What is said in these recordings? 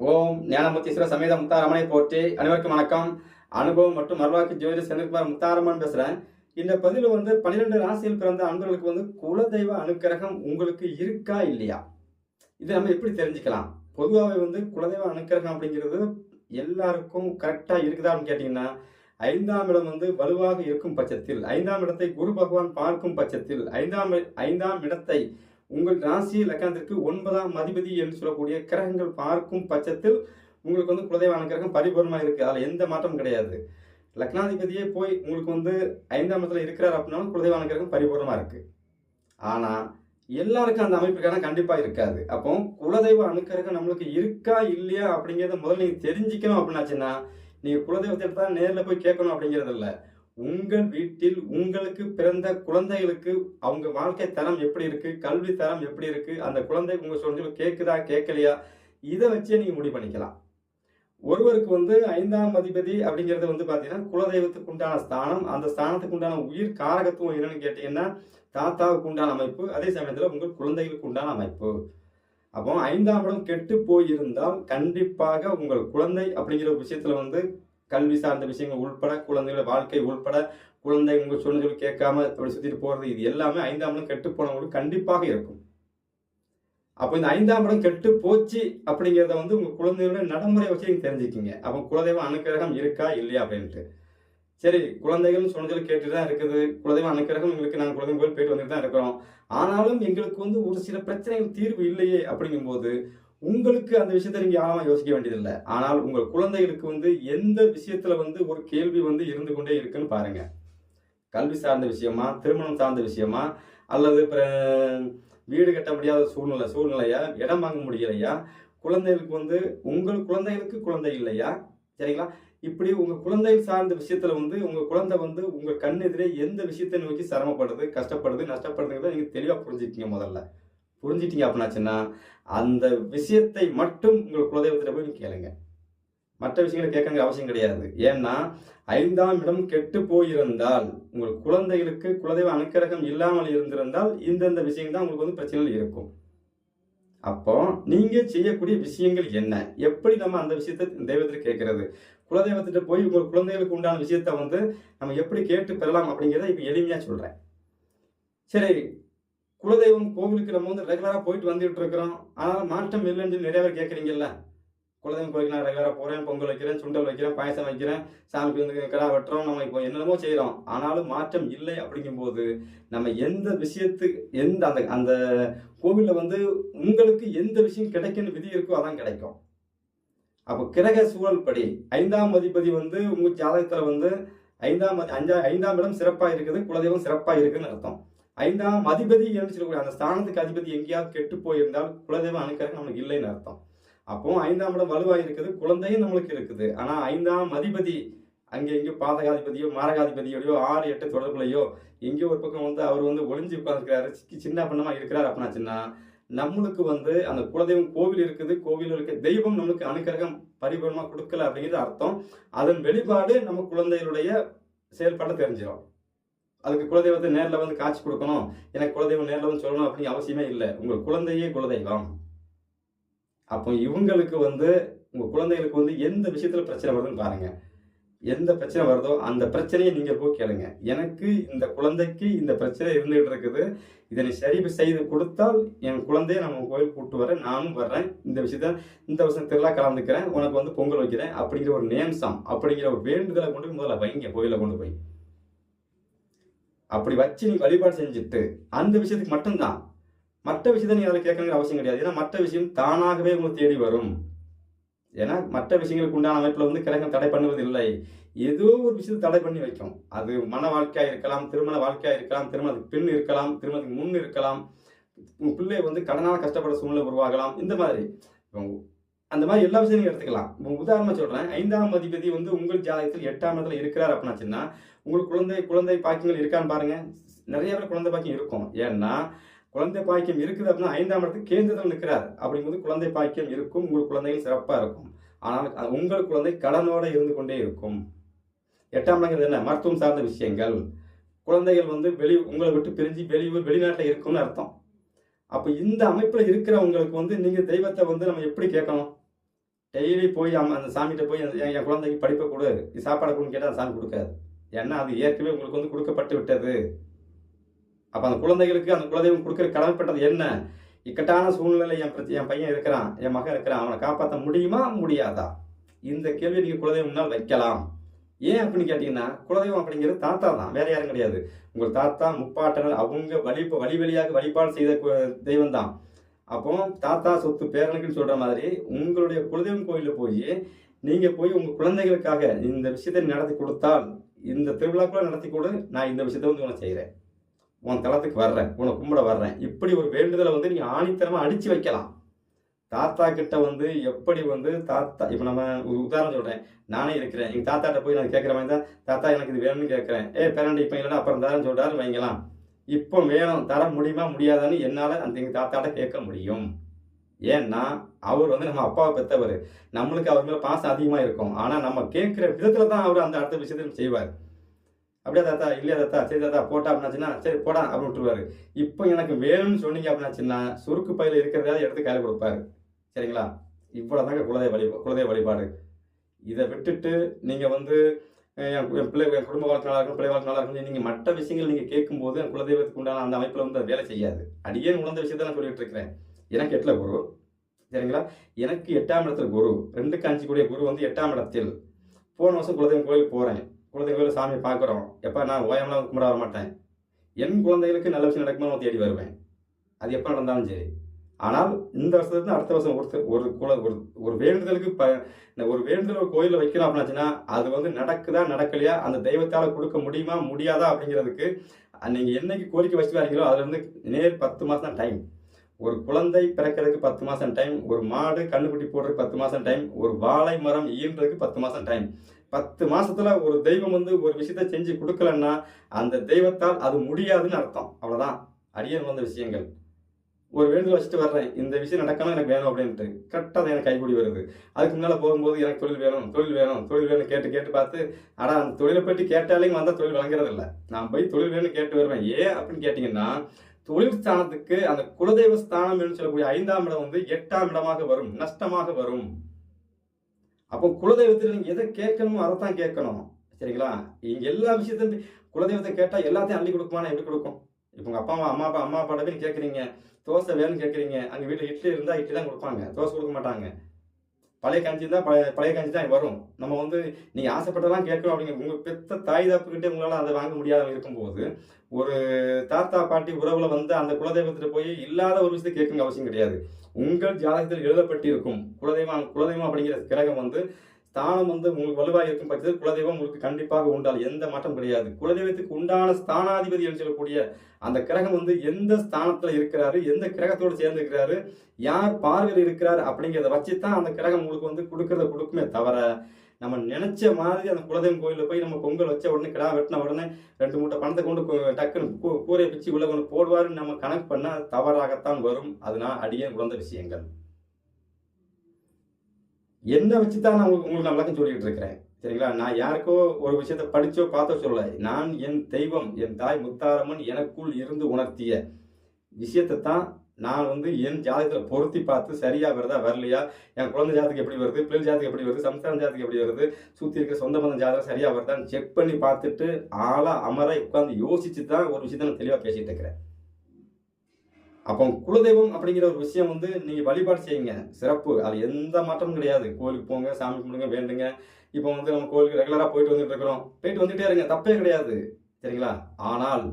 ஓம் ஞானமுத்தீஸ்வர சமேத முத்தாரமனை போற்றி அனைவருக்கும் வணக்கம். அனுபவம் மற்றும் மறுவாக்கு ஜோதி செந்தில்குமார் முத்தாரமன் பேசுறேன். இந்த பதிவில் வந்து பன்னிரெண்டு ராசியில் பிறந்த அன்பர்களுக்கு வந்து குலதெய்வ அனுக்கிரகம் உங்களுக்கு இருக்கா இல்லையா? இது நம்ம எப்படி தெரிஞ்சுக்கலாம்? பொதுவாகவே வந்து குலதெய்வ அனுக்கிரகம் அப்படிங்கிறது எல்லாருக்கும் கரெக்டாக இருக்குதான்னு கேட்டிங்கன்னா ஐந்தாம் இடம் வந்து வலுவாக இருக்கும் பட்சத்தில் ஐந்தாம் இடத்தை குரு பகவான் பார்க்கும் பட்சத்தில் ஐந்தாம் ஐந்தாம் இடத்தை உங்கள் ராசி லக்கணத்திற்கு ஒன்பதாம் அதிபதி என்று சொல்லக்கூடிய கிரகங்கள் பார்க்கும் பட்சத்தில் உங்களுக்கு வந்து குலதெய்வ கிரகம் பரிபூர்ணமாக இருக்குது அதில் எந்த மாற்றமும் கிடையாது. லக்னாதிபதியே போய் உங்களுக்கு வந்து ஐந்தாம் இடத்துல இருக்கிறார் அப்படின்னாலும் குலதெய்வ கிரகம் பரிபூர்ணமாக இருக்குது ஆனால் எல்லாருக்கும் அந்த அமைப்புக்கான கண்டிப்பாக இருக்காது. அப்போ குலதெய்வ அனுக்கிரகம் நம்மளுக்கு இருக்கா இல்லையா அப்படிங்கிறத முதல்ல நீங்கள் தெரிஞ்சுக்கணும் அப்படின்னாச்சுன்னா நீங்கள் குலதெய்வத்தை தான் நேரில் போய் கேட்கணும் அப்படிங்கிறது இல்லை உங்கள் வீட்டில் உங்களுக்கு பிறந்த குழந்தைகளுக்கு அவங்க வாழ்க்கை தரம் எப்படி இருக்கு? கல்வி தரம் எப்படி இருக்கு? அந்த குழந்தை உங்க சொல்றது கேட்குதா கேட்கலையா? இதை வச்சே நீங்க முடிவு பண்ணிக்கலாம். ஒருவருக்கு வந்து ஐந்தாம் அதிபதி அப்படிங்கிறது வந்து பாத்தீங்கன்னா குலதெய்வத்துக்கு உண்டான ஸ்தானம். அந்த ஸ்தானத்துக்கு உண்டான உயிர் காரகத்துவம் என்னன்னு கேட்டீங்கன்னா தாத்தாவுக்கு உண்டான அமைப்பு அதே சமயத்துல உங்கள் குழந்தைகளுக்கு உண்டான அமைப்பு. அப்போ ஐந்தாம் இடம் கெட்டு போயிருந்தால் கண்டிப்பாக உங்கள் குழந்தை அப்படிங்கிற ஒரு விஷயத்துல வந்து கல்வி சார்ந்த விஷயங்கள் உள்பட குழந்தைகள் வாழ்க்கை உள்பட குழந்தை உங்கள் சொன்னது கேட்காம அப்படி சுற்றிட்டு போகிறது இது எல்லாமே ஐந்தாம் இடம் கெட்டு போனவங்களுக்கு கண்டிப்பாக இருக்கும். அப்போ இந்த ஐந்தாம் இடம் கெட்டு போச்சு அப்படிங்கிறத வந்து உங்கள் குழந்தையோட நடைமுறை வச்சு நீங்கள் தெரிஞ்சுக்கிங்க அப்போ குலதெய்வம் அனுக்கிரகம் இருக்கா இல்லையா அப்படின்ட்டு. சரி குழந்தைகள் சொன்னதில் கேட்டு தான் இருக்குது. குலதெய்வம் அனுக்கிரகம் எங்களுக்கு நாங்கள் குழந்தைங்க போய் போயிட்டு வந்துட்டு தான் இருக்கிறோம். ஆனாலும் எங்களுக்கு வந்து ஒரு சில பிரச்சனைகள் தீர்வு இல்லையே அப்படிங்கும்போது உங்களுக்கு அந்த விஷயத்தை நீங்க ஆழமா யோசிக்க வேண்டியதில்லை. ஆனால் உங்கள் குழந்தைகளுக்கு வந்து எந்த விஷயத்துல வந்து ஒரு கேள்வி வந்து இருந்து கொண்டே இருக்குன்னு பாருங்க. கல்வி சார்ந்த விஷயமா திருமணம் சார்ந்த விஷயமா அல்லது பிற- வீடு கட்ட முடியாத சூழ்நிலை சூழ்நிலையா இடம் வாங்க முடியலையா குழந்தைகளுக்கு வந்து உங்கள் குழந்தைகளுக்கு குழந்தை இல்லையா? சரிங்களா? இப்படி உங்க குழந்தைகள் சார்ந்த விஷயத்துல வந்து உங்க குழந்தை வந்து உங்க கண் எதிரே எந்த விஷயத்தை நோக்கி சிரமப்படுது கஷ்டப்படுது நஷ்டப்படுதுங்கிறத நீங்க தெளிவா புரிஞ்சுக்கிங்க முதல்ல. புரிஞ்சிட்டீங்க அப்படின்னாச்சுன்னா அந்த விஷயத்தை மட்டும் உங்கள் குலதெய்வத்தில் போய் கேளுங்க. மற்ற விஷயங்களை கேட்கங்க அவசியம் கிடையாது. ஏன்னா ஐந்தாம் இடம் கெட்டு போயிருந்தால் உங்கள் குழந்தைகளுக்கு குலதெய்வ அனுக்கிரகம் இல்லாமல் இருந்திருந்தால் இந்தந்த விஷயங்கள் தான் உங்களுக்கு வந்து பிரச்சனைகள் இருக்கும். அப்போ நீங்கள் செய்யக்கூடிய விஷயங்கள் என்ன? எப்படி நம்ம அந்த விஷயத்தை தெய்வத்தில் கேட்கறது? குலதெய்வத்திட்ட போய் உங்கள் குழந்தைகளுக்கு உண்டான விஷயத்த வந்து நம்ம எப்படி கேட்டு பெறலாம் அப்படிங்கிறத இப்போ எளிமையாக சொல்கிறேன் சரி குலதெய்வம் கோவிலுக்கு நம்ம வந்து ரெகுலராக போயிட்டு வந்துட்டு இருக்கிறோம். ஆனால் மாற்றம் இல்லைன்னு சொல்லி நிறைய பேர் கேட்குறீங்கல்ல குலதெய்வம் கோயிலுக்கு நான் ரெகுலராக போகிறேன் பொங்கல் வைக்கிறேன் சுண்டல் வைக்கிறேன் பாயசம் வைக்கிறேன் சாமிக்கு வந்து கடா வெட்டுறோம். நம்ம இப்போ என்னென்னமோ செய்கிறோம் ஆனாலும் மாற்றம் இல்லை அப்படிங்கும்போது நம்ம எந்த விஷயத்துக்கு எந்த அந்த அந்த கோவிலில் வந்து உங்களுக்கு எந்த விஷயம் கிடைக்குன்னு விதி இருக்கோ அதான் கிடைக்கும். அப்போ கிரக சூழல் படி ஐந்தாம் அதிபதி வந்து உங்கள் ஜாதகத்தில் வந்து ஐந்தாம் அஞ்சா ஐந்தாம் இடம் சிறப்பாக இருக்குது குலதெய்வம் சிறப்பாக இருக்குதுன்னு அர்த்தம். ஐந்தாம் அதிபதி என்று சொல்லக்கூடிய அந்த ஸ்தானத்துக்கு அதிபதி எங்கேயாவது கெட்டு போயிருந்தால் குலதெய்வம் அணுக்கரகம் நமக்கு இல்லைன்னு அர்த்தம். அப்போ ஐந்தாம் இடம் வலுவாக இருக்குது குழந்தையும் நம்மளுக்கு இருக்குது. ஆனால் ஐந்தாம் அதிபதி அங்கே எங்கேயோ பாதகாதிபதியோ மாரகாதிபதியோடையோ ஆறு எட்டு தொடர்புலையோ எங்கேயோ ஒரு பக்கம் வந்து அவர் வந்து ஒளிஞ்சு உட்கார்ந்துருக்காரு சின்ன பண்ணமாக இருக்கிறார் அப்படின்னாச்சுன்னா நம்மளுக்கு வந்து அந்த குலதெய்வம் கோவில் இருக்குது. கோவில் இருக்க தெய்வம் நம்மளுக்கு அனுக்கிரகம் பரிபூர்ணமாக கொடுக்கல அப்படிங்கிறது அர்த்தம். அதன் வெளிப்பாடு நம்ம குழந்தைகளுடைய செயல்பாட்டை தெரிஞ்சிடும். அதுக்கு குலதெய்வத்தை நேரில் வந்து காட்சி கொடுக்கணும். எனக்கு குலதெய்வம் நேரில் வந்து சொல்லணும் அப்படின்னு அவசியமே இல்லை. உங்கள் குழந்தையே குலதெய்வம். அப்போ இவங்களுக்கு வந்து உங்கள் குழந்தைகளுக்கு வந்து எந்த விஷயத்தில் பிரச்சனை வருதுன்னு பாருங்கள் எந்த பிரச்சனை வருதோ அந்த பிரச்சனையை நீங்கள் போய் கேளுங்க. எனக்கு இந்த குழந்தைக்கு இந்த பிரச்சனை இருந்துகிட்டு இருக்குது. இதை நீ சரி செய்து கொடுத்தால் என் குழந்தைய நம்ம கோயில் கூப்பிட்டு வரேன். நானும் வர்றேன். இந்த விஷயத்த இந்த வருஷம் திருவிழா கலந்துக்கிறேன். உனக்கு வந்து பொங்கல் வைக்கிறேன் அப்படிங்கிற ஒரு நேம்சம் அப்படிங்கிற ஒரு வேண்டுதலை கொண்டு போய் முதல்ல வைங்க கோயிலை கொண்டு போய். அப்படி வச்சு நீ வழிபாடு செஞ்சுட்டு அந்த விஷயத்துக்கு மட்டும்தான். மற்ற விஷயத்தை நீ அதில் கேட்கணுங்கிற அவசியம் கிடையாது. ஏன்னா மற்ற விஷயம் தானாகவே உங்களுக்கு தேடி வரும். ஏன்னா மற்ற விஷயங்களுக்கு உண்டான அமைப்பில் வந்து கிரகம் தடை பண்ணுவதில்லை ஏதோ ஒரு விஷயத்தை தடை பண்ணி வைக்கும். அது மன வாழ்க்கையாக இருக்கலாம் திருமண வாழ்க்கையாக இருக்கலாம் திருமணத்துக்கு பின் இருக்கலாம் திருமணத்துக்கு முன் இருக்கலாம். பிள்ளை வந்து கடனால் கஷ்டப்பட சூழ்நிலை உருவாகலாம். இந்த மாதிரி. அந்த மாதிரி எல்லா விஷயத்தையும் எடுத்துக்கலாம். உதாரணமாக சொல்கிறேன் ஐந்தாம் அதிபதி வந்து உங்கள் ஜாதகத்தில் எட்டாம் இடத்துல இருக்கிறார் அப்படின்னாச்சுன்னா உங்களுக்கு குழந்தை குழந்தை பாக்கியங்கள் இருக்கான்னு பாருங்கள் நிறைய பேர் குழந்தை பாக்கியம் இருக்கும். ஏன்னா குழந்தை பாக்கியம் இருக்குது அப்படின்னா ஐந்தாம் இடத்துக்கு கேந்திரத்தில் நிற்கிறார். அப்படிங்கும்போது குழந்தை பாக்கியம் இருக்கும் உங்கள் குழந்தைகள் சிறப்பாக இருக்கும். ஆனால் அது உங்கள் குழந்தை கடனோட இருந்து கொண்டே இருக்கும். எட்டாம் இடங்கிறது என்ன? மருத்துவம் சார்ந்த விஷயங்கள். குழந்தைகள் வந்து வெளி உங்களை விட்டு பிரிஞ்சு வெளியூர் வெளிநாட்டில் இருக்கும்னு அர்த்தம். அப்போ இந்த அமைப்பில் இருக்கிறவங்களுக்கு வந்து நீங்கள் தெய்வத்தை வந்து நம்ம எப்படி கேட்கணும்? டெய்லி போய் அம்மா அந்த சாமிகிட்ட போய் என் குழந்தைக்கு படிப்பை கொடு. சாப்பாடு கொடுன்னு கேட்டால் அந்த சாமி கொடுக்காது. ஏன்னா அது ஏற்கனவே உங்களுக்கு வந்து கொடுக்கப்பட்டு விட்டது. அப்போ அந்த குழந்தைகளுக்கு அந்த குலதெய்வம் கொடுக்குற கடமைப்பட்டது என்ன? இக்கட்டான சூழ்நிலையில் என் பிரச்சனை என் பையன் இருக்கிறான் என் மகன் இருக்கிறான் அவனை காப்பாற்ற முடியுமா? முடியாதா? இந்த கேள்வி நீங்கள் குலதெய்வம் வைக்கலாம். ஏன் அப்படின்னு கேட்டிங்கன்னா குலதெய்வம் அப்படிங்கிறது தாத்தா தான் வேற யாரும் கிடையாது. உங்கள் தாத்தா முப்பாட்டனர் அவங்க வழி வழி வழியாக வழிபாடு செய்த தெய்வம் தான். அப்போ தாத்தா சொத்து பேரனுக்குன்னு சொல்கிற மாதிரி உங்களுடைய குலதெய்வம் கோயிலில் போய் நீங்கள் போய் உங்கள் குழந்தைகளுக்காக இந்த விஷயத்தை நடத்தி கொடுத்தால் இந்த திருவிழாக்குள்ள நடத்தி கொடு நான் இந்த விஷயத்தை வந்து உனக்கு செய்கிறேன் உன் தளத்துக்கு வர்றேன் உன்னை கும்பிட வர்றேன். இப்படி ஒரு வேண்டுதலை வந்து நீங்கள் ஆணித்தரமாக அடித்து வைக்கலாம். தாத்தா கிட்ட வந்து எப்படி வந்து தாத்தா இப்போ நம்ம உதாரணம் சொல்கிறேன் நானே இருக்கிறேன். எங்கள் தாத்தாட்ட போய் நான் கேட்குற மாதிரி தான் தாத்தா எனக்கு இது வேணும்னு கேட்குறேன் ஏ பேரண்டி இப்போ இல்லைன்னா அப்புறம் தாரன்னு சொல்கிறாரு வைங்கலாம் இப்போ வேணும் தர முடியுமா முடியாதான்னு என்னால் அந்த எங்கள் தாத்தாட்ட கேட்க முடியும். ஏன்னா அவர் வந்து நம்ம அப்பாவை பெற்றவர் நம்மளுக்கு அவர் மேலே பாசம் அதிகமாக இருக்கும். ஆனால் நம்ம கேட்குற விதத்தில் தான் அவர் அந்த அடுத்த விஷயத்தையும் செய்வார். அப்படியே தாத்தா? இல்லையா தாத்தா? சரி தாத்தா போட்டா அப்படின்னாச்சுன்னா சரி போடா அப்படின்னு விட்டுருவாரு. இப்போ எனக்கு வேணும்னு சொன்னீங்க அப்படின்னாச்சுன்னா சுருக்கு பையில் இருக்கிறதாவது எடுத்து கையில் கொடுப்பாரு. சரிங்களா? இவ்வளோதாங்க குலதெய்வ வழி குலதெய்வ வழிபாடு. இதை விட்டுட்டு நீங்கள் வந்து என் பிள்ளை என் குடும்ப வாழ்க்கை நல்லா இருக்கும் பிள்ளை வாழ்க்கை நல்லா இருக்கும் நீங்கள் மற்ற விஷயங்கள் நீங்கள் கேட்கும்போது என் குலதெய்வத்துக்கு உண்டான அந்த அமைப்பில் வந்து அது வேலை செய்யாது. அடியே உணர்ந்த விஷயத்த நான் சொல்லிட்டு இருக்கிறேன் எனக்கு எட்டில் குரு சரிங்களா? எனக்கு எட்டாம் இடத்துல குரு ரெண்டு காஞ்சி குரு வந்து எட்டாம் இடத்தில். போன வருஷம் குலதெய்வம் கோயிலுக்கு போகிறேன் குலதெய்வ கோயில் சாமியை பார்க்குறோம். எப்போ நான் ஓயம்லாம் கும்பிட வர மாட்டேன் என் குழந்தைகளுக்கு நல்ல விஷயம் நடக்குமா நான் தேடி வருவேன். அது எப்போ நடந்தாலும் சரி. ஆனால் இந்த வருஷத்துலேருந்து அடுத்த வருஷம் ஒருத்தர் ஒரு குல ஒரு ஒரு வேண்டுதலுக்கு ப இந்த ஒரு வேண்டுதல் ஒரு கோயிலில் வைக்கிறோம் அப்படின்னாச்சுன்னா அது வந்து நடக்குதா நடக்கலையா அந்த தெய்வத்தால் கொடுக்க முடியுமா முடியாதா அப்படிங்கிறதுக்கு நீங்கள் என்னைக்கு கோரிக்கை வச்சு வரீங்களோ அதுலேருந்து நேர் பத்து மாதம் தான் டைம். ஒரு குழந்தை பிறக்கிறதுக்கு பத்து மாதம் டைம் ஒரு மாடு கண்ணுக்குட்டி போடுறதுக்கு பத்து மாதம் டைம் ஒரு வாழை மரம் ஈன்றதுக்கு பத்து மாதம் டைம். பத்து மாதத்தில் ஒரு தெய்வம் வந்து ஒரு விஷயத்த செஞ்சு கொடுக்கலன்னா அந்த தெய்வத்தால் அது முடியாதுன்னு அர்த்தம். அவ்வளோதான் அடியன் வந்த விஷயங்கள். ஒரு வேண்டுதல் வச்சுட்டு வர்றேன். இந்த விஷயம் நடக்கணும் எனக்கு வேணும் அப்படின்ட்டு. கரெக்டாக அதை எனக்கு கைகூடி வருது. அதுக்கு முன்னால் போகும்போது எனக்கு தொழில் வேணும் தொழில் வேணும் தொழில் வேணும் கேட்டு கேட்டு பார்த்து ஆனால் அந்த தொழிலை பற்றி கேட்டாலையும் வந்தால் தொழில் வழங்குறது இல்லை நான் போய் தொழில் வேணும்னு கேட்டு வருவேன். ஏன் அப்படின்னு கேட்டிங்கன்னா தொழில் ஸ்தானத்துக்கு அந்த குலதெய்வ ஸ்தானம் என்று சொல்லக்கூடிய ஐந்தாம் இடம் வந்து எட்டாம் இடமாக வரும் நஷ்டமாக வரும். அப்போ குலதெய்வத்தில் நீங்கள் எதை கேட்கணுமோ அதை தான் கேட்கணும். சரிங்களா? இங்கே எல்லா விஷயத்தையும் குலதெய்வத்தை கேட்டால் எல்லாத்தையும் அள்ளி கொடுக்குமானா எப்படி கொடுக்கும்? இப்போ உங்கள் அப்பா அம்மா அம்மா அப்பா அம்மா அப்பாட்ட போய் கேட்குறீங்க தோசை வேணும்னு கேட்குறீங்க அங்கே வீட்டில் இட்லி இருந்தால் இட்லி தான் கொடுப்பாங்க. தோசை கொடுக்க மாட்டாங்க. பழைய கஞ்சி தான் பழைய பழைய கஞ்சி தான் வரும். நம்ம வந்து நீங்கள் ஆசைப்பட்டதெல்லாம் கேட்கணும் அப்படிங்க உங்கள் பெத்த தாய் தாப்புக்கிட்டே உங்களால் அதை வாங்க முடியாத இருக்கும்போது ஒரு தாத்தா பாட்டி உறவில் வந்து அந்த குலதெய்வத்தில் போய் இல்லாத ஒரு விஷயத்தை கேட்குங்க அவசியம் கிடையாது. உங்கள் ஜாதகத்தில் எழுதப்பட்டிருக்கும் குலதெய்வம் குலதெய்வம் அப்படிங்கிற கிரகம் வந்து ஸ்தானம் வந்து உங்களுக்கு வலுவாக இருக்கும் பட்சத்தில் குலதெய்வம் உங்களுக்கு கண்டிப்பாக உண்டால் எந்த மாற்றம் கிடையாது. குலதெய்வத்துக்கு உண்டான ஸ்தானாதிபதி என்று சொல்லக்கூடிய அந்த கிரகம் வந்து எந்த ஸ்தானத்தில் இருக்கிறாரு எந்த கிரகத்தோடு சேர்ந்து இருக்கிறாரு யார் பார்வையில் இருக்கிறார் அப்படிங்கிறத வச்சு தான் அந்த கிரகம் உங்களுக்கு வந்து கொடுக்கறத கொடுக்குமே தவிர நம்ம நினைச்ச மாதிரி அந்த குலதெய்வம் கோயிலில் போய் நம்ம பொங்கல் வச்ச உடனே கிடா வெட்டின உடனே ரெண்டு மூட்டை பணத்தை கொண்டு டக்குன்னு கூ- கூரையை பிச்சு உள்ள கொண்டு போடுவாருன்னு நம்ம கணக்கு பண்ணால் தவறாகத்தான் வரும். அது நான் அடியே உணர்ந்த விஷயங்கள். என்னை வச்சு தான் நான் உங்களுக்கு உங்களுக்கு நான் விளக்கம் சொல்லிட்டு இருக்கிறேன். சரிங்களா? நான் யாருக்கோ ஒரு விஷயத்த படித்தோ பார்த்தோ சொல்ல நான் என் தெய்வம் என் தாய் முத்தாரம்மன் எனக்குள் இருந்து உணர்த்திய விஷயத்தை தான் நான் வந்து என் ஜாதகத்தில் பொருத்தி பார்த்து சரியாக வருதா வரலையா? என் குழந்தை ஜாதகம் எப்படி வருது? பிள்ளை ஜாதகம் எப்படி வருது? சம்சாரம் ஜாதகம் எப்படி வருது? சுற்றி இருக்கிற சொந்த பந்தம் ஜாதகம் சரியாக வருதான்னு செக் பண்ணி பார்த்துட்டு ஆளாக அமராக உட்காந்து யோசிச்சு தான் ஒரு விஷயத்தை நான் தெளிவாக பேசிகிட்டு இருக்கிறேன். அப்போ குலதெய்வம் அப்படிங்கிற ஒரு விஷயம் வந்து நீங்கள் வழிபாடு செய்யுங்க. சிறப்பு. அது எந்த மாற்றமும் கிடையாது. கோயிலுக்கு போங்க சாமி கும்பிடுங்க வேண்டுங்க. இப்போ வந்து நம்ம கோயிலுக்கு ரெகுலராக போயிட்டு வந்துட்டு இருக்கிறோம். போயிட்டு வந்துட்டே இருங்க. தப்பே கிடையாது. சரிங்களா? ஆனால்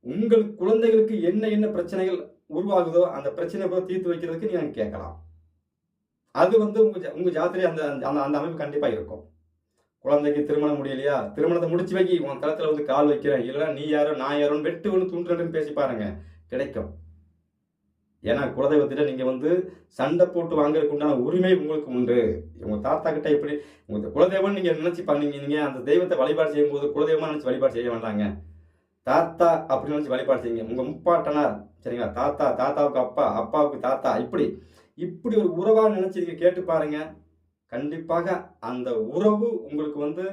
உங்கள் குழந்தைகளுக்கு என்ன என்ன பிரச்சனைகள் உருவாகுதோ அந்த பிரச்சனையை போய் தீர்த்து வைக்கிறதுக்கு நீங்கள் கேட்கலாம். அது வந்து உங்கள் ஜா- ஜாத்திரை அந்த அந்த அந்த அமைப்பு கண்டிப்பாக இருக்கும். குழந்தைக்கு திருமணம் முடியலையா? திருமணத்தை முடிச்சு வைக்கி உன் தளத்தில் வந்து கால் வைக்கிறேன். இல்லைன்னா நீ யாரோ நான் யாரோன்னு வெட்டு ஒன்று தூண்டுறேன்னு பேசி பாருங்க. கிடைக்கும். ஏன்னா குலதெய்வத்திட்ட நீங்கள் வந்து சண்டை போட்டு வாங்குறதுக்கு உண்டான உரிமை உங்களுக்கு உண்டு. உங்கள் தாத்தா கிட்ட எப்படி உங்கள் குலதெய்வம்னு நீங்கள் நினச்சி பண்ணீங்க அந்த தெய்வத்தை வழிபாடு செய்யும்போது குலதெய்வமாக நினைச்சு வழிபாடு செய்ய வேண்டாங்க. தாத்தா அப்படின்னு நினச்சி வழிபாடு செய்யுங்க. உங்கள் முப்பாட்டனார் சரிங்களா? தாத்தா தாத்தாவுக்கு அப்பா அப்பாவுக்கு தாத்தா இப்படி இப்படி ஒரு உறவாக நினச்சி நீங்கள் கேட்டு பாருங்கள் கண்டிப்பாக அந்த உறவு உங்களுக்கு வந்து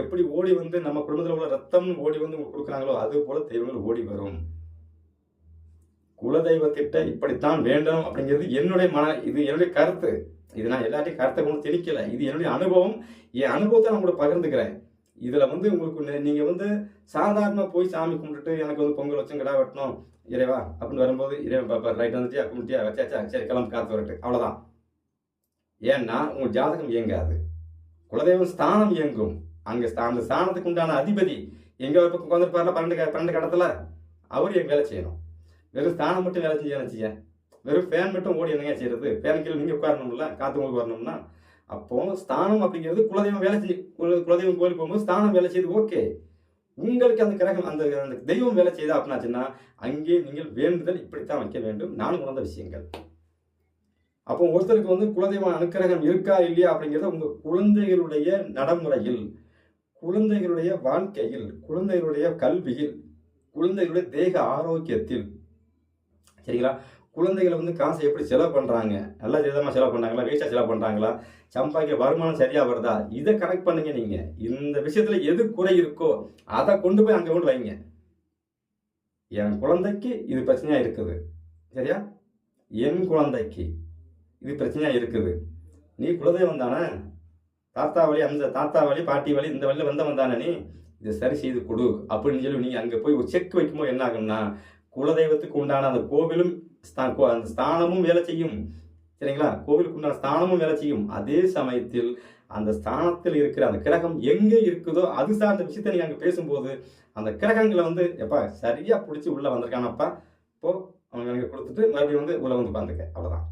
எப்படி ஓடி வந்து நம்ம குடும்பத்தில் உள்ள ரத்தம் ஓடி வந்து உங்களுக்கு கொடுக்குறாங்களோ அது போல தெய்வங்கள் ஓடி வரும். குலதெய்வத்திட்ட இப்படித்தான் வேண்டும் அப்படிங்கிறது என்னுடைய மன இது என்னுடைய கருத்து. இது நான் எல்லாத்தையும் கருத்தை கொண்டு திணிக்கலை இது என்னுடைய அனுபவம். என் அனுபவத்தை நான் உங்களுக்கு பகிர்ந்துக்கிறேன். இதில் வந்து உங்களுக்கு நீங்கள் வந்து சாதாரண போய் சாமி கும்பிட்டுட்டு எனக்கு வந்து பொங்கல் வச்சும் கிடா வெட்டணும் இறைவா அப்படின்னு வரும்போது இறைவன் பாப்பா ரைட் வந்துட்டியா கும்பிட்டியா வச்சாச்சா? சரி கிளம்பு காத்து வரட்டு. அவ்வளோதான் ஏன்னா உங்கள் ஜாதகம் இயங்காது. குலதெய்வம் ஸ்தானம் இயங்கும். அங்கே அந்த ஸ்தானத்துக்கு உண்டான அதிபதி எங்கே ஒரு பக்கம் உட்காந்துருப்பார்ல பன்னெண்டு பன்னெண்டு கடத்தில்? அவர் என் வேலை செய்யணும். வெறும் ஸ்தானம் மட்டும் வேலை செய்ய வச்சுக்க. வெறும் ஃபேன் மட்டும் ஓடி என்னங்க செய்யறது? ஃபேன் கீழே நீங்க உட்காரணும்ல காத்து உங்களுக்கு வரணும்னா. அப்போ ஸ்தானம் அப்படிங்கிறது குலதெய்வம் வேலை செய் குலதெய்வம் கோயிலுக்கு போகும்போது ஸ்தானம் வேலை செய்து ஓகே உங்களுக்கு அந்த கிரகம் அந்த அந்த தெய்வம் வேலை செய்தா அப்படின்னாச்சுன்னா அங்கே நீங்கள் வேண்டுதல் இப்படித்தான் வைக்க வேண்டும். நான் உணர்ந்த விஷயங்கள். அப்போ ஒருத்தருக்கு வந்து குலதெய்வ அனுக்கிரகம் இருக்கா இல்லையா அப்படிங்கிறத உங்க குழந்தைகளுடைய நடைமுறையில் குழந்தைகளுடைய வாழ்க்கையில் குழந்தைகளுடைய கல்வியில் குழந்தைகளுடைய தேக ஆரோக்கியத்தில் சரிங்களா? குழந்தைகளை வந்து காசை எப்படி செலவு பண்ணுறாங்க நல்ல விதமாக செலவு பண்ணுறாங்களா வேஸ்ட்டாக செலவு பண்ணுறாங்களா சம்பாதிக்க வருமானம் சரியாக வருதா? இதை கனெக்ட் பண்ணுங்க நீங்கள் இந்த விஷயத்தில் எது குறை இருக்கோ அதை கொண்டு போய் அங்கே கொண்டு வைங்க. என் குழந்தைக்கு இது பிரச்சனையாக இருக்குது. சரியா? என் குழந்தைக்கு இது பிரச்சனையாக இருக்குது. நீ குலதெய்வம் தானே? தாத்தா வழி அந்த தாத்தா வழி பாட்டி வழி இந்த வழியில வந்தவன் தானே நீ? இதை சரி செய்து கொடு அப்படின்னு சொல்லி நீங்கள் அங்கே போய் ஒரு செக் வைக்கும்போது என்ன ஆகும்னா குலதெய்வத்துக்கு உண்டான அந்த கோவிலும் கோ- அந்த ஸ்தானமும் வேலை செய்யும். சரிங்களா? கோவிலுக்கு உண்டான ஸ்தானமும் வேலை செய்யும். அதே சமயத்தில் அந்த ஸ்தானத்தில் இருக்கிற அந்த கிரகம் எங்கே இருக்குதோ அது சார்ந்த விஷயத்தை நீங்கள் அங்கே பேசும்போது அந்த கிரகங்களை வந்து எப்பா சரியாக பிடிச்சி உள்ளே வந்திருக்கானப்பா இப்போ அவங்க எனக்கு கொடுத்துட்டு மறுபடியும் வந்து உள்ளே வந்து உட்காந்துக்க. அவ்வளோதான்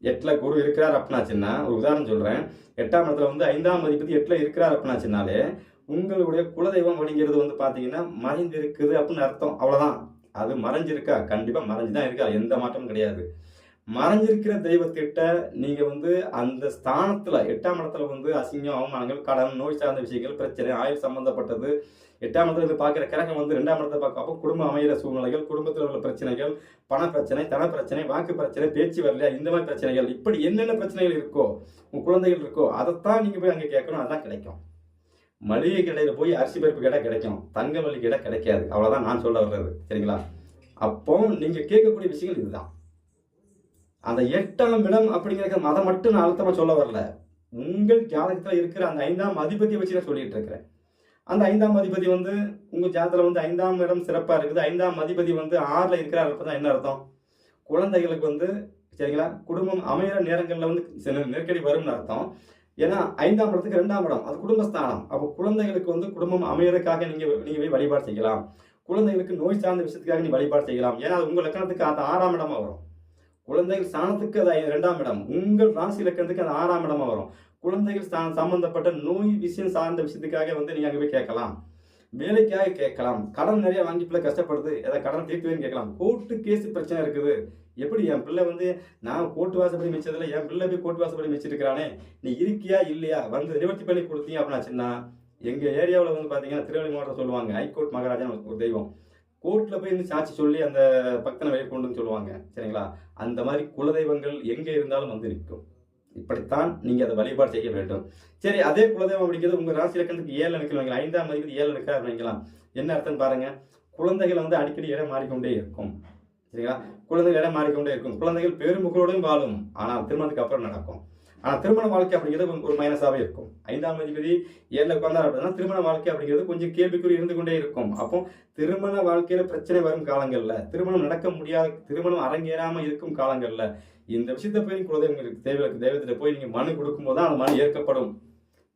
எட்டில் குரு இருக்கிறார் அப்படின்னாச்சுன்னா ஒரு உதாரணம் சொல்கிறேன் எட்டாம் இடத்துல வந்து ஐந்தாம் அதிபதி எட்டில் இருக்கிறார் அப்படின்னாச்சுனாலே உங்களுடைய குலதெய்வம் அப்படிங்கிறது வந்து பார்த்தீங்கன்னா மறைந்து இருக்குது அப்படின்னு அர்த்தம். அவ்வளோதான் அது மறைஞ்சிருக்கா? கண்டிப்பாக மறைஞ்சு தான் இருக்கா எந்த மாற்றமும் கிடையாது. மறைஞ்சிருக்கிற தெய்வத்திட்ட நீங்கள் வந்து அந்த ஸ்தானத்தில் எட்டாம் இடத்துல வந்து அசிங்கம் அவமானங்கள் கடன் நோய் சார்ந்த விஷயங்கள் பிரச்சனை ஆயுள் சம்பந்தப்பட்டது எட்டாம் இடத்துல இருந்து பார்க்குற கிரகம் வந்து ரெண்டாம் இடத்துல பார்க்கப்போ குடும்ப குடும்பம் சூழ்நிலைகள் குடும்பத்தில் உள்ள பிரச்சனைகள் பண பிரச்சனை தன பிரச்சனை வாக்கு பிரச்சனை பேச்சு வரலையா இந்த மாதிரி பிரச்சனைகள் இப்படி என்னென்ன பிரச்சனைகள் இருக்கோ உன் குழந்தைகள் இருக்கோ அதைத்தான் நீங்கள் போய் அங்கே கேட்கணும். அதான் கிடைக்கும். மளிகை கடையில் போய் அரிசி பருப்பு கடை கிடைக்கும். தங்க மல்லி கடை கிடைக்காது. அவ்வளோதான் நான் சொல்ல வர்றது. சரிங்களா? அப்போ நீங்கள் கேட்கக்கூடிய விஷயங்கள் இதுதான். அந்த எட்டாம் இடம் அப்படிங்கிற அதை மட்டும் நான் அழுத்தமாக சொல்ல வரல. உங்கள் ஜாதகத்தில் இருக்கிற அந்த ஐந்தாம் அதிபதியை வச்சு நான் சொல்லிட்டு இருக்கிறேன். அந்த ஐந்தாம் அதிபதி வந்து உங்கள் ஜாதகத்தில் வந்து ஐந்தாம் இடம் சிறப்பாக இருக்குது. ஐந்தாம் அதிபதி வந்து ஆறில் இருக்கிறார் அப்பதான் என்ன அர்த்தம்? குழந்தைகளுக்கு வந்து சரிங்களா? குடும்பம் அமையிற நேரங்களில் வந்து சில நெருக்கடி வரும்னு அர்த்தம். ஏன்னா ஐந்தாம் இடத்துக்கு ரெண்டாம் இடம் அது குடும்பஸ்தானம். அப்போ குழந்தைகளுக்கு வந்து குடும்பம் அமையறதுக்காக நீங்கள் நீங்கள் போய் வழிபாடு செய்யலாம். குழந்தைகளுக்கு நோய் சார்ந்த விஷயத்துக்காக நீ வழிபாடு செய்யலாம். ஏன்னா அது உங்கள் லக்கணத்துக்கு அது ஆறாம் இடமா வரும். குழந்தைகள் ஸ்தானத்துக்கு அது ரெண்டாம் இடம். உங்கள் ராசி லக்கணத்துக்கு அது ஆறாம் இடமா வரும். குழந்தைகள் ஸ்தானம் சம்பந்தப்பட்ட நோய் விஷயம் சார்ந்த விஷயத்துக்காக வந்து நீங்கள் அங்கே போய் கேட்கலாம். வேலைக்காக கேட்கலாம். கடன் நிறைய வாங்கி பிள்ளை கஷ்டப்படுது. ஏதாவது கடன் தீர்த்துவேன்னு கேட்கலாம். கோர்ட்டு கேஸ் பிரச்சனை இருக்குது. எப்படி என் பிள்ளை வந்து நான் கோட்டு வாசப்படி மிச்சதில் என் பிள்ளை போய் கோட்டு வாசப்படி மிச்சிருக்கிறானே? நீ இருக்கியா இல்லையா? வந்து நிவர்த்தி பண்ணி கொடுத்தீங்க சொன்னால் எங்கள் ஏரியாவில் வந்து பார்த்தீங்கன்னா திருவள்ளி மாவட்டம் சொல்லுவாங்க ஹைகோர்ட் மகாராஜா ஒரு தெய்வம். கோர்ட்டில் போய் இருந்து சாட்சி சொல்லி அந்த பக்தனை வெளியே கொண்டு சொல்லுவாங்க சரிங்களா? அந்த மாதிரி குலதெய்வங்கள் எங்கே இருந்தாலும் வந்து நிற்கும். இப்படித்தான் நீங்கள் அதை வழிபாடு செய்ய வேண்டும். சரி அதே குலதெய்வம் அப்படிங்கிறது உங்கள் ராசி இலக்கணத்துக்கு ஏழு நிற்கலாம் ஐந்தாம் மதிப்பு ஏழு நிற்கிறார் வைக்கலாம் என்ன அர்த்தம் பாருங்கள் குழந்தைகள் வந்து அடிக்கடி இடம் மாறிக்கொண்டே இருக்கும். சரிங்களா குழந்தைகள் இடம் மாறிக்கொண்டே இருக்கும். குழந்தைகள் பெரும்புகளோடும் வாழும். ஆனால் திருமணத்துக்கு அப்புறம் நடக்கும். ஆனால் திருமண வாழ்க்கை அப்படிங்கிறது கொஞ்சம் ஒரு மைனஸாகவே இருக்கும். ஐந்தாம் அதிபதி ஏழில் உட்கார்ந்தார் அப்படின்னா திருமண வாழ்க்கை அப்படிங்கிறது கொஞ்சம் கேள்விக்குறி இருந்து கொண்டே இருக்கும். அப்போ திருமண வாழ்க்கையில் பிரச்சனை வரும் காலங்களில். திருமணம் நடக்க முடியாத திருமணம் அரங்கேறாமல் இருக்கும் காலங்கள்ல. இந்த விஷயத்த போய் குலதெய்வங்களுக்கு தெய்வ தெய்வத்தில் போய் நீங்கள் மனு கொடுக்கும்போது தான் அந்த மனு ஏற்கப்படும்.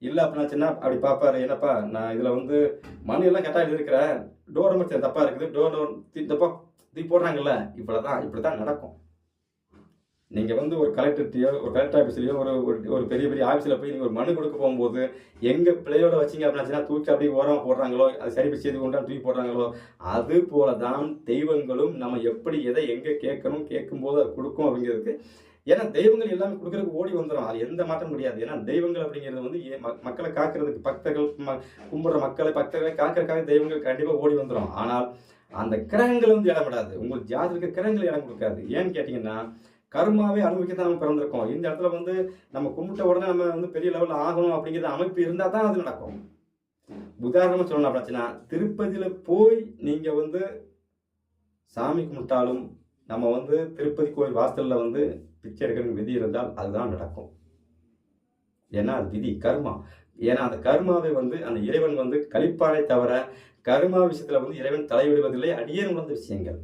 இல்ல அப்படின்னாச்சுன்னா அப்படி பார்ப்பாரு என்னப்பா நான் இதில் வந்து மனு எல்லாம் கரெக்டாக எழுதிருக்கிறேன் டோர் நம்பர் தப்பாக இருக்குது. டோர் டோர் தப்பா இது போடுறாங்கல்ல இவ்வளோதான் இப்படி தான் நடக்கும். நீங்கள் வந்து ஒரு கலெக்டர்கிட்டயோ ஒரு கலெக்டர் ஆஃபீஸ்லையோ ஒரு ஒரு- ஒரு பெரிய பெரிய ஆஃபீஸில் போய் நீங்கள் ஒரு மனு கொடுக்க போகும்போது எங்கள் பிள்ளையோட வச்சீங்க அப்படின்னா தூக்கி அப்படியே ஓரமாக போடுறாங்களோ அது சரி செய்து கொண்டா தூக்கி போடுறாங்களோ அது போலதான் தெய்வங்களும் நம்ம எப்படி எதை எங்கே கேட்கணும் கேட்கும்போது அது கொடுக்கும் அப்படிங்கிறதுக்கு ஏன்னா தெய்வங்கள் எல்லாமே கொடுக்குறதுக்கு ஓடி வந்துடும் அது எந்த மாற்றம் முடியாது ஏன்னா தெய்வங்கள் அப்படிங்கிறது வந்து ஏ- ம- மக்களை காக்கிறதுக்கு பக்தர்கள் ம- கும்பிடுற மக்களை பக்தர்களை காக்கிறதுக்காக தெய்வங்கள் கண்டிப்பாக ஓடி வந்துடும் ஆனால் அந்த கிரகங்கள் வந்து இடம் விடாது உங்கள் ஜாதகத்துக்கு கிரகங்கள் இடம் கொடுக்காது. ஏன்னு கேட்டீங்கன்னா கர்மாவே அனுபவிக்க தான் நம்ம பிறந்திருக்கோம். இந்த இடத்துல வந்து நம்ம கும்பிட்ட உடனே நம்ம வந்து பெரிய லெவலில் ஆகணும் அப்படிங்கிற அமைப்பு இருந்தால் தான் அது நடக்கும். உதாரணமாக சொல்லணும் அப்படின்னா திருப்பதியில் போய் நீங்கள் வந்து சாமி கும்பிட்டாலும் நம்ம வந்து திருப்பதி கோயில் வாசலில் வந்து பிச்சை எடுக்கணும் விதி இருந்தால் அதுதான் நடக்கும். ஏன்னா அது விதி கர்மா. ஏன்னா அந்த கர்மாவை வந்து அந்த இறைவன் வந்து கழிப்பானே தவிர கருமா விஷயத்துல வந்து இறைவன் தலையிடுவதில்லை அடியேன் உணர்ந்த விஷயங்கள்.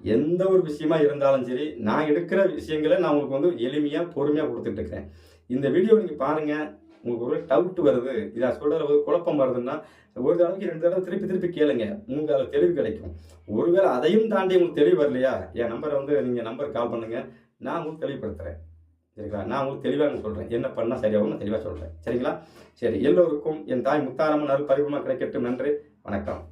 எந்த ஒரு விஷயமா இருந்தாலும் சரி நான் எடுக்கிற விஷயங்களை நான் உங்களுக்கு வந்து எளிமையாக பொறுமையாக கொடுத்துட்டு இருக்கிறேன் இந்த வீடியோ நீங்கள் பாருங்க உங்களுக்கு ஒரு டவுட் வருது இதை சொல்கிற ஒரு குழப்பம் வருதுன்னா ஒரு தடவைக்கு ரெண்டு தடவை திருப்பி திருப்பி கேளுங்க உங்களுக்கு அதில் தெளிவு கிடைக்கும். ஒருவேளை அதையும் தாண்டி உங்களுக்கு தெளிவு வரலையா? என் நம்பரை வந்து நீங்கள் நம்பர் கால் பண்ணுங்கள் நான் உங்களுக்கு தெளிவுபடுத்துகிறேன் சரிங்களா? நான் உங்களுக்கு தெளிவாக சொல்கிறேன் என்ன பண்ணால் சரியாகும் நான் தெளிவாக சொல்கிறேன் சரிங்களா? சரி எல்லோருக்கும் என் தாய் முத்தாரம்மன் அருள் பரிபூர்ணமாக கிடைக்கட்டும் நன்றி. வணக்கம்.